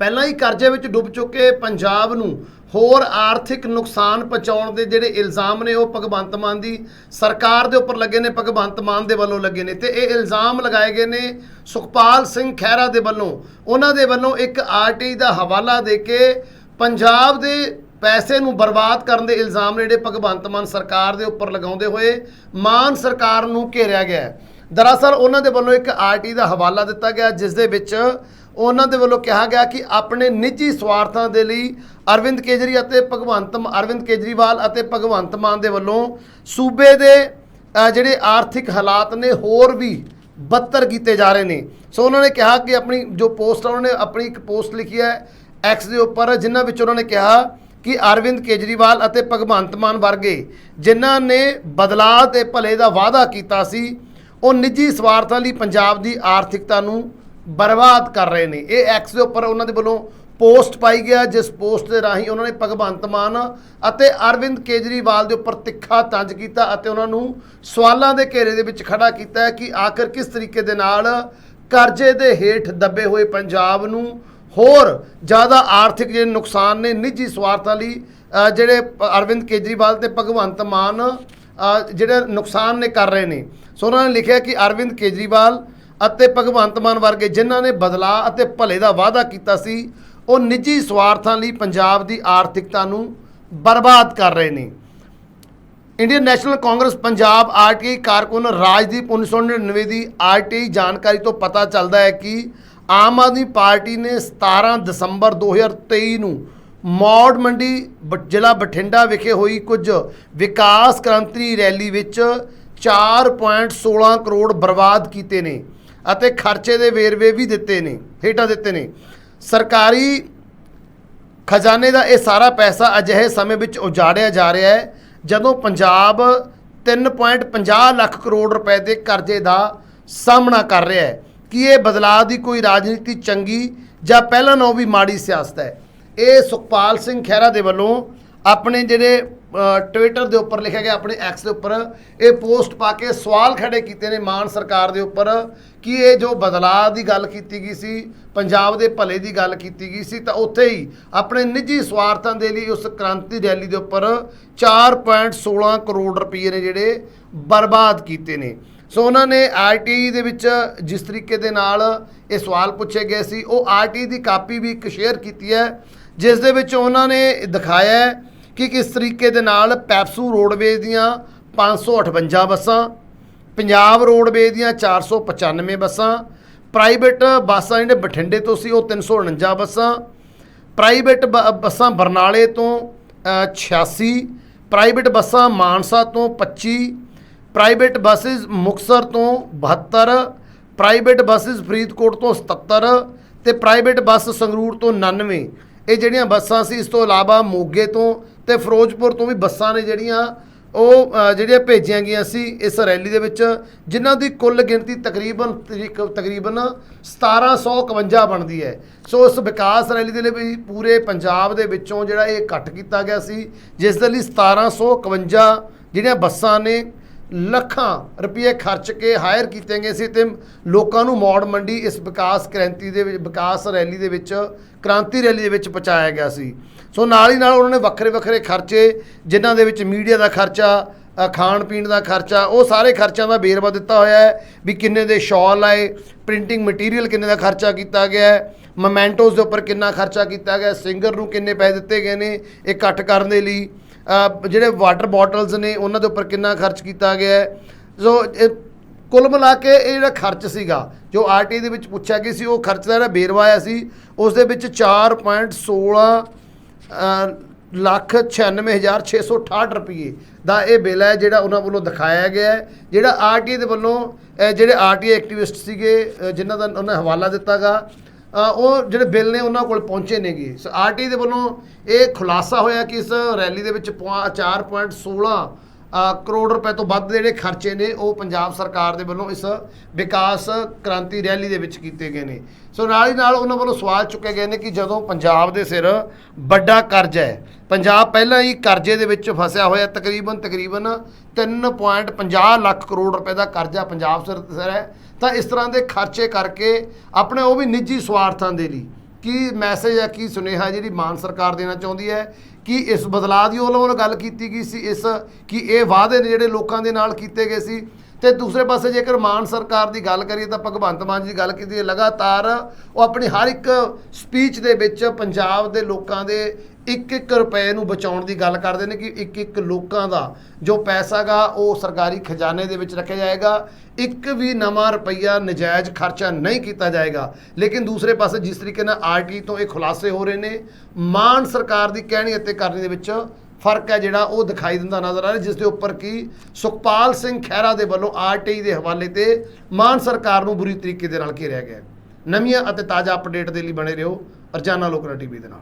ਪਹਿਲਾਂ ਹੀ ਕਰਜ਼ੇ ਵਿੱਚ ਡੁੱਬ ਚੁੱਕੇ ਪੰਜਾਬ ਨੂੰ ਹੋਰ ਆਰਥਿਕ ਨੁਕਸਾਨ ਪਹੁੰਚਾਉਣ ਦੇ ਜਿਹੜੇ ਇਲਜ਼ਾਮ ਨੇ ਉਹ ਭਗਵੰਤ ਮਾਨ ਦੀ ਸਰਕਾਰ ਦੇ ਉੱਪਰ ਲੱਗੇ ਨੇ, ਭਗਵੰਤ ਮਾਨ ਦੇ ਵੱਲੋਂ ਲੱਗੇ ਨੇ ਤੇ ਇਹ ਇਲਜ਼ਾਮ ਲਗਾਏ ਗਏ ਨੇ ਸੁਖਪਾਲ ਸਿੰਘ ਖਹਿਰਾ ਦੇ ਵੱਲੋਂ। ਉਹਨਾਂ ਦੇ ਵੱਲੋਂ ਇੱਕ ਆਰਟੀ ਦਾ ਹਵਾਲਾ ਦੇ ਕੇ ਪੰਜਾਬ ਦੇ ਪੈਸੇ ਨੂੰ ਬਰਬਾਦ ਕਰਨ ਦੇ ਇਲਜ਼ਾਮ ਨੇ ਜਿਹੜੇ ਭਗਵੰਤ ਮਾਨ ਸਰਕਾਰ ਦੇ ਉੱਪਰ ਲਗਾਉਂਦੇ ਹੋਏ ਮਾਨ ਸਰਕਾਰ ਨੂੰ ਘੇਰਿਆ ਗਿਆ ਹੈ। ਦਰਅਸਲ ਉਹਨਾਂ ਦੇ ਵੱਲੋਂ ਇੱਕ ਆਰਟੀ ਦਾ ਹਵਾਲਾ ਦਿੱਤਾ ਗਿਆ, ਜਿਸ ਦੇ ਵਿੱਚ ਉਹਨਾਂ ਦੇ ਵੱਲੋਂ ਕਿਹਾ ਗਿਆ ਕਿ ਆਪਣੇ ਨਿੱਜੀ ਸਵਾਰਥਾਂ ਦੇ ਲਈ ਅਰਵਿੰਦ ਕੇਜਰੀ ਅਤੇ ਭਗਵੰਤ ਅਰਵਿੰਦ ਕੇਜਰੀਵਾਲ ਅਤੇ ਭਗਵੰਤ ਮਾਨ ਦੇ ਵੱਲੋਂ ਸੂਬੇ ਦੇ ਜਿਹੜੇ ਆਰਥਿਕ ਹਾਲਾਤ ਨੇ ਹੋਰ ਵੀ ਬੱਤਰ ਕੀਤੇ ਜਾ ਰਹੇ ਨੇ। ਸੋ ਉਹਨਾਂ ਨੇ ਕਿਹਾ ਕਿ ਆਪਣੀ ਜੋ ਪੋਸਟ ਆ, ਉਹਨਾਂ ਨੇ ਆਪਣੀ ਇੱਕ ਪੋਸਟ ਲਿਖੀ ਹੈ ਐਕਸ ਦੇ ਉੱਪਰ, ਜਿਨ੍ਹਾਂ ਵਿੱਚ ਉਹਨਾਂ ਨੇ ਕਿਹਾ ਕਿ ਅਰਵਿੰਦ ਕੇਜਰੀਵਾਲ ਅਤੇ ਭਗਵੰਤ ਮਾਨ ਵਰਗੇ ਜਿਨ੍ਹਾਂ ਨੇ ਬਦਲਾਅ ਤੇ ਭਲੇ ਦਾ ਵਾਅਦਾ ਕੀਤਾ ਸੀ, ਉਹ ਨਿੱਜੀ ਸਵਾਰਥਾਂ ਲਈ ਪੰਜਾਬ ਦੀ ਆਰਥਿਕਤਾ ਨੂੰ ਬਰਬਾਦ ਕਰ ਰਹੇ ਨੇ। ਇਹ ਐਕਸ ਦੇ ਉੱਪਰ ਉਹਨਾਂ ਦੇ ਵੱਲੋਂ ਪੋਸਟ ਪਾਈ ਗਿਆ, ਜਿਸ ਪੋਸਟ ਦੇ ਰਾਹੀਂ ਉਹਨਾਂ ਨੇ ਭਗਵੰਤ ਮਾਨ ਅਤੇ ਅਰਵਿੰਦ ਕੇਜਰੀਵਾਲ ਦੇ ਉੱਪਰ ਤਿੱਖਾ ਤੰਜ ਕੀਤਾ ਅਤੇ ਉਹਨਾਂ ਨੂੰ ਸਵਾਲਾਂ ਦੇ ਘੇਰੇ ਦੇ ਵਿੱਚ ਖੜਾ ਕੀਤਾ ਕਿ ਆਖਰ ਕਿਸ ਤਰੀਕੇ ਦੇ ਨਾਲ ਕਰਜ਼ੇ ਦੇ ਹੇਠ ਦੱਬੇ ਹੋਏ ਪੰਜਾਬ ਨੂੰ ਹੋਰ ਜ਼ਿਆਦਾ ਆਰਥਿਕ ਜਿਹੜੇ ਨੁਕਸਾਨ ਨੇ, ਨਿੱਜੀ ਸਵਾਰਥਾਂ ਲਈ ਜਿਹੜੇ ਅਰਵਿੰਦ ਕੇਜਰੀਵਾਲ ਤੇ ਭਗਵੰਤ ਮਾਨ ਜਿਹੜੇ ਨੁਕਸਾਨ ਨੇ ਕਰ ਰਹੇ ਨੇ। ਸੋ ਉਹਨਾਂ ਨੇ ਲਿਖਿਆ ਕਿ ਅਰਵਿੰਦ ਕੇਜਰੀਵਾਲ ਅਤੇ ਭਗਵੰਤ ਮਾਨ ਵਰਗੇ ਜਿਨ੍ਹਾਂ ਨੇ ਬਦਲਾਅ ਅਤੇ ਭਲੇ ਦਾ ਵਾਅਦਾ ਕੀਤਾ ਸੀ, ਉਹ ਨਿੱਜੀ ਸਵਾਰਥਾਂ ਲਈ ਪੰਜਾਬ ਦੀ ਆਰਥਿਕਤਾ ਨੂੰ ਬਰਬਾਦ ਕਰ ਰਹੇ ਨੇ। Indian national Congress Punjab RTI ਕਾਰਕੁਨ Rajdeep 1999 ਦੀ ਆਰਟੀਆਈ ਜਾਣਕਾਰੀ ਤੋਂ ਪਤਾ ਚੱਲਦਾ ਹੈ ਕਿ ਆਮ ਆਦਮੀ ਪਾਰਟੀ ਨੇ 17 ਦਸੰਬਰ 2023 ਨੂੰ ਮੌੜ ਮੰਡੀ ਬ- ਜ਼ਿਲ੍ਹਾ ਬਠਿੰਡਾ ਵਿਖੇ ਹੋਈ ਕੁਝ ਵਿਕਾਸ ਕ੍ਰਾਂਤੀ ਰੈਲੀ ਵਿੱਚ 4.16 ਕਰੋੜ ਬਰਬਾਦ ਕੀਤੇ ਨੇ। ਅਤੇ ਖਰਚੇ ਦੇ ਵੇਰਵੇ ਵੀ ਦਿੱਤੇ ਨੇ, ਹੇਠਾਂ ਦਿੱਤੇ ਨੇ। ਸਰਕਾਰੀ ਖਜ਼ਾਨੇ ਦਾ ਇਹ ਸਾਰਾ ਪੈਸਾ ਅਜਿਹੇ ਸਮੇਂ ਵਿੱਚ ਉਜਾੜਿਆ ਜਾ ਰਿਹਾ ਹੈ, ਜਦੋਂ ਪੰਜਾਬ 3.50 ਲੱਖ ਕਰੋੜ ਰੁਪਏ ਦੇ ਕਰਜ਼ੇ ਦਾ ਸਾਹਮਣਾ ਕਰ ਰਿਹਾ ਹੈ। ਕੀ ਇਹ ਬਦਲਾਅ ਦੀ ਕੋਈ ਰਾਜਨੀਤੀ ਚੰਗੀ ਜਾਂ ਪਹਿਲਾਂ ਨਾਲੋਂ ਵੀ ਮਾੜੀ ਸਿਆਸਤ ਹੈ? ਇਹ ਸੁਖਪਾਲ ਸਿੰਘ ਖਹਿਰਾ ਦੇ ਵੱਲੋਂ ਆਪਣੇ ਜਿਹੜੇ ਟਵਿੱਟਰ ਦੇ ਉੱਪਰ ਲਿਖਿਆ ਗਿਆ, ਆਪਣੇ ਐਕਸ ਦੇ ਉੱਪਰ। ਇਹ ਪੋਸਟ ਪਾ ਕੇ ਸਵਾਲ ਖੜੇ ਕੀਤੇ ਨੇ ਮਾਨ ਸਰਕਾਰ ਦੇ ਉੱਪਰ ਕਿ ਇਹ ਜੋ ਬਦਲਾਅ ਦੀ ਗੱਲ ਕੀਤੀ ਗਈ ਸੀ, ਪੰਜਾਬ ਦੇ ਭਲੇ ਦੀ ਗੱਲ ਕੀਤੀ ਗਈ ਸੀ, ਤਾਂ ਉੱਥੇ ਹੀ ਆਪਣੇ ਨਿੱਜੀ ਸਵਾਰਥਾਂ ਦੇ ਲਈ ਉਸ ਕ੍ਰਾਂਤੀ ਰੈਲੀ ਦੇ ਉੱਪਰ 4.16 ਕਰੋੜ ਰੁਪਏ ਨੇ ਜਿਹੜੇ ਬਰਬਾਦ ਕੀਤੇ ਨੇ। ਸੋ ਉਹਨਾਂ ਨੇ ਆਰਟੀ ਦੇ ਵਿੱਚ ਜਿਸ ਤਰੀਕੇ ਦੇ ਨਾਲ ਇਹ ਸਵਾਲ ਪੁੱਛੇ ਗਏ ਸੀ, ਉਹ ਆਰਟੀ ਦੀ ਕਾਪੀ ਵੀ ਇੱਕ ਸ਼ੇਅਰ ਕੀਤੀ ਹੈ, ਜਿਸ ਦੇ ਵਿੱਚ ਉਹਨਾਂ ਨੇ ਦਿਖਾਇਆ ਹੈ ਕਿ ਕਿਸ ਤਰੀਕੇ ਦੇ ਨਾਲ ਪੈਪਸੂ ਰੋਡਵੇਜ਼ ਦੀਆਂ 558 ਬੱਸਾਂ ਪੰਜਾਬ ਰੋਡਵੇਜ਼ ਦੀਆਂ 495 ਬੱਸਾਂ ਪ੍ਰਾਈਵੇਟ ਬੱਸਾਂ ਜਿਹੜੇ ਬਠਿੰਡੇ ਤੋਂ ਸੀ ਉਹ 349 ਬੱਸਾਂ ਪ੍ਰਾਈਵੇਟ ਬ- ਬੱਸਾਂ ਬਰਨਾਲੇ ਤੋਂ ਅ, 86 ਪ੍ਰਾਈਵੇਟ ਬੱਸਾਂ ਮਾਨਸਾ ਤੋਂ 25 ਪ੍ਰਾਈਵੇਟ ਬੱਸਿਸ ਮੁਕਸਰ ਤੋਂ 72 ਪ੍ਰਾਈਵੇਟ ਬੱਸਿਸ ਫਰੀਦਕੋਟ ਤੋਂ 77 ਤੇ ਪ੍ਰਾਈਵੇਟ ਬੱਸ ਸੰਗਰੂਰ ਤੋਂ 99 ਇਹ ਜਿਹੜੀਆਂ ਬੱਸਾਂ ਸੀ ਇਸ ਤੋਂ ਇਲਾਵਾ ਮੋਗੇ ਤੋਂ ਤੇ ਫਿਰੋਜ਼ਪੁਰ ਤੋਂ ਵੀ ਬੱਸਾਂ ਨੇ ਜਿਹੜੀਆਂ ਉਹ ਜਿਹੜੀਆਂ ਭੇਜੀਆਂ ਗਈਆਂ ਸੀ ਇਸ ਰੈਲੀ ਦੇ ਵਿੱਚ, ਜਿਨ੍ਹਾਂ ਦੀ ਕੁੱਲ ਗਿਣਤੀ ਤਕਰੀਬਨ ਤਰੀਕ- ਤਕਰੀਬਨ 1751 ਬਣਦੀ ਹੈ। ਸੋ ਇਸ ਵਿਕਾਸ ਰੈਲੀ ਦੇ ਲਈ ਵੀ ਪੂਰੇ ਪੰਜਾਬ ਦੇ ਵਿੱਚੋਂ ਜਿਹੜਾ ਇਹ ਇਕੱਠ ਕੀਤਾ ਗਿਆ ਸੀ, ਜਿਸ ਦੇ ਲਈ 1751 ਜਿਹੜੀਆਂ ਬੱਸਾਂ ਨੇ ਲੱਖਾਂ ਰੁਪਏ ਖਰਚ ਕੇ ਹਾਇਰ ਕੀਤੇ ਗਏ ਸੀ ਤੇ ਲੋਕਾਂ ਨੂੰ ਮੌੜ ਮੰਡੀ ਇਸ ਵਿਕਾਸ ਕ੍ਰਾਂਤੀ ਦੇ ਵਿੱਚ, ਵਿਕਾਸ ਰੈਲੀ ਦੇ ਵਿੱਚ, ਕ੍ਰਾਂਤੀ ਰੈਲੀ ਦੇ ਵਿੱਚ ਪਹੁੰਚਾਇਆ ਗਿਆ ਸੀ। ਸੋ ਨਾਲ ਹੀ ਨਾਲ ਉਹਨਾਂ ਨੇ ਵੱਖਰੇ ਵੱਖਰੇ ਖਰਚੇ, ਜਿਨ੍ਹਾਂ ਦੇ ਵਿੱਚ ਮੀਡੀਆ ਦਾ ਖਰਚਾ ਖਾਣ ਪੀਣ ਦਾ ਖਰਚਾ, ਉਹ ਸਾਰੇ ਖਰਚਿਆਂ ਦਾ ਵੇਰਵਾ ਦਿੱਤਾ ਹੋਇਆ ਹੈ ਵੀ ਕਿੰਨੇ ਦੇ ਸ਼ਾਲ ਆਏ, ਪ੍ਰਿੰਟਿੰਗ ਮਟੀਰੀਅਲ ਕਿੰਨੇ ਦਾ ਖਰਚਾ ਕੀਤਾ ਗਿਆ ਹੈ ਮੋਮੈਂਟੋਸ ਦੇ ਉੱਪਰ ਕਿੰਨਾ ਖਰਚਾ ਕੀਤਾ ਗਿਆ, ਸਿੰਗਰ ਨੂੰ ਕਿੰਨੇ ਪੈਸੇ ਦਿੱਤੇ ਗਏ ਨੇ, ਇਹ ਇਕੱਠ ਕਰਨ ਦੇ ਲਈ। ਜਿਹੜੇ ਵਾਟਰ ਬੋਟਲਸ ਨੇ ਉਹਨਾਂ ਦੇ ਉੱਪਰ ਕਿੰਨਾ ਖਰਚ ਕੀਤਾ ਗਿਆ ਹੈ? ਸੋ ਕੁੱਲ ਮਿਲਾ ਕੇ ਇਹ ਜਿਹੜਾ ਖਰਚ ਸੀਗਾ ਜੋ ਆਰਟੀ ਦੇ ਵਿੱਚ ਪੁੱਛਿਆ ਗਿਆ ਸੀ ਉਹ ਖਰਚ ਦਾ ਜਿਹੜਾ ਵੇਰਵਾ ਆਇਆ ਸੀ ਉਸ ਦੇ ਵਿੱਚ 4.16 ਅ, ਲੱਖ 96668 ਰੁਪਏ ਦਾ ਇਹ ਬਿੱਲ ਹੈ ਜਿਹੜਾ ਉਹਨਾਂ ਵੱਲੋਂ ਦਿਖਾਇਆ ਗਿਆ ਹੈ। ਜਿਹੜਾ ਆਰਟੀ ਦੇ ਵੱਲੋਂ ਅ, ਜਿਹੜੇ ਆਰਟੀ ਐਕਟਿਵਿਸਟ ਸੀਗੇ ਜਿਨ੍ਹਾਂ ਦਾ ਉਹਨਾਂ ਹਵਾਲਾ ਦਿੱਤਾਗਾ ਅ, ਉਹ ਜਿਹੜੇ ਬਿੱਲ ਨੇ ਉਹਨਾਂ ਕੋਲ ਪਹੁੰਚੇ ਨੇਗੇ। ਸੋ ਆਰਟੀ ਦੇ ਵੱਲੋਂ ਇਹ ਖੁਲਾਸਾ ਹੋਇਆ ਕਿ ਇਸ ਰੈਲੀ ਦੇ ਵਿੱਚ ਪੁਆ- 4.16 ਅ, ਕਰੋੜ ਰੁਪਏ ਤੋਂ ਵੱਧ ਜਿਹੜੇ ਖਰਚੇ ਨੇ ਉਹ ਪੰਜਾਬ ਸਰਕਾਰ ਦੇ ਵੱਲੋਂ ਇਸ ਵਿਕਾਸ ਕ੍ਰਾਂਤੀ ਰੈਲੀ ਦੇ ਵਿੱਚ ਕੀਤੇ ਗਏ ਨੇ। ਸੋ ਨਾਲ ਹੀ ਨਾਲ ਉਹਨਾਂ ਵੱਲੋਂ ਸਵਾਲ ਚੁੱਕੇ ਗਏ ਨੇ ਕਿ ਜਦੋਂ ਪੰਜਾਬ ਦੇ ਸਿਰ ਵੱਡਾ ਕਰਜ਼ਾ ਹੈ ਪੰਜਾਬ ਪਹਿਲਾਂ ਹੀ ਕਰਜ਼ੇ ਦੇ ਵਿੱਚ ਫਸਿਆ ਹੋਇਆ ਤਕਰੀਬਨ ਤਕਰੀਬਨ 3.50 ਲੱਖ ਕਰੋੜ ਰੁਪਏ ਦਾ ਕਰਜ਼ਾ ਪੰਜਾਬ ਸਿਰ ਸਿਰ ਹੈ। ਤਾਂ ਇਸ ਤਰ੍ਹਾਂ ਦੇ ਖਰਚੇ ਕਰਕੇ ਆਪਣੇ ਉਹ ਵੀ ਨਿੱਜੀ ਸਵਾਰਥਾਂ ਦੇ ਲਈ। ਕੀ ਮੈਸੇਜ ਹੈ, ਕੀ ਸੁਨੇਹਾ ਜਿਹੜੀ ਮਾਨ ਸਰਕਾਰ ਦੇਣਾ ਚਾਹੁੰਦੀ ਹੈ? ਕੀ ਇਸ ਬਦਲਾਅ ਦੀ ਉਹ ਵੱਲੋਂ ਗੱਲ ਕੀਤੀ ਗਈ ਸੀ, ਇਸ, ਕਿ ਇਹ ਵਾਅਦੇ ਨੇ ਜਿਹੜੇ ਲੋਕਾਂ ਦੇ ਨਾਲ ਕੀਤੇ ਗਏ ਸੀ? ਤੇ ਦੂਸਰੇ ਪਾਸੇ ਜੇਕਰ ਮਾਨ ਸਰਕਾਰ ਦੀ ਗੱਲ ਕਰੀਏ ਤਾਂ ਭਗਵੰਤ ਮਾਨ ਜੀ ਦੀ ਗੱਲ ਕੀਤੀ ਲਗਾਤਾਰ ਉਹ ਆਪਣੀ ਹਰ ਇੱਕ ਸਪੀਚ ਦੇ ਵਿੱਚ ਪੰਜਾਬ ਦੇ ਲੋਕਾਂ ਦੇ ਇੱਕ ਇੱਕ ਰੁਪਏ ਨੂੰ ਬਚਾਉਣ ਦੀ ਗੱਲ ਕਰਦੇ ਨੇ ਕਿ ਇੱਕ ਇੱਕ ਲੋਕਾਂ ਦਾ ਜੋ ਪੈਸਾ ਗਾ ਉਹ ਸਰਕਾਰੀ ਖਜ਼ਾਨੇ ਦੇ ਵਿੱਚ ਰੱਖਿਆ ਜਾਏਗਾ, ਇੱਕ ਵੀ ਨਵਾਂ ਰੁਪਈਆ ਨਜਾਇਜ਼ ਖਰਚਾ ਨਹੀਂ ਕੀਤਾ ਜਾਏਗਾ। ਲੇਕਿਨ ਦੂਸਰੇ ਪਾਸੇ ਜਿਸ ਤਰੀਕੇ ਨਾਲ ਆਰਟੀ ਤੋਂ ਇਹ ਖੁਲਾਸੇ ਹੋ ਰਹੇ ਨੇ, ਮਾਨ ਸਰਕਾਰ ਦੀ ਕਹਿਣੀ ਅਤੇ ਕਰਨੀ ਦੇ ਵਿੱਚ ਫ਼ਰਕ ਹੈ ਜਿਹੜਾ ਉਹ ਦਿਖਾਈ ਦਿੰਦਾ ਨਜ਼ਰ ਆ ਰਿਹਾ, ਜਿਸ ਦੇ ਉੱਪਰ ਕਿ ਸੁਖਪਾਲ ਸਿੰਘ ਖਹਿਰਾ ਦੇ ਵੱਲੋਂ ਆਰਟੀਆਈ ਦੇ ਹਵਾਲੇ ਤੇ ਮਾਨ ਸਰਕਾਰ ਨੂੰ ਬੁਰੀ ਤਰੀਕੇ ਦੇ ਨਾਲ ਘੇਰਿਆ ਗਿਆ ਨਵੀਆਂ ਅਤੇ ਤਾਜ਼ਾ ਅਪਡੇਟ ਦੇ ਲਈ ਬਣੇ ਰਹੋ ਅਰਜਾਨਾ ਲੋਕਨਾ ਟੀਵੀ ਦੇ ਨਾਲ।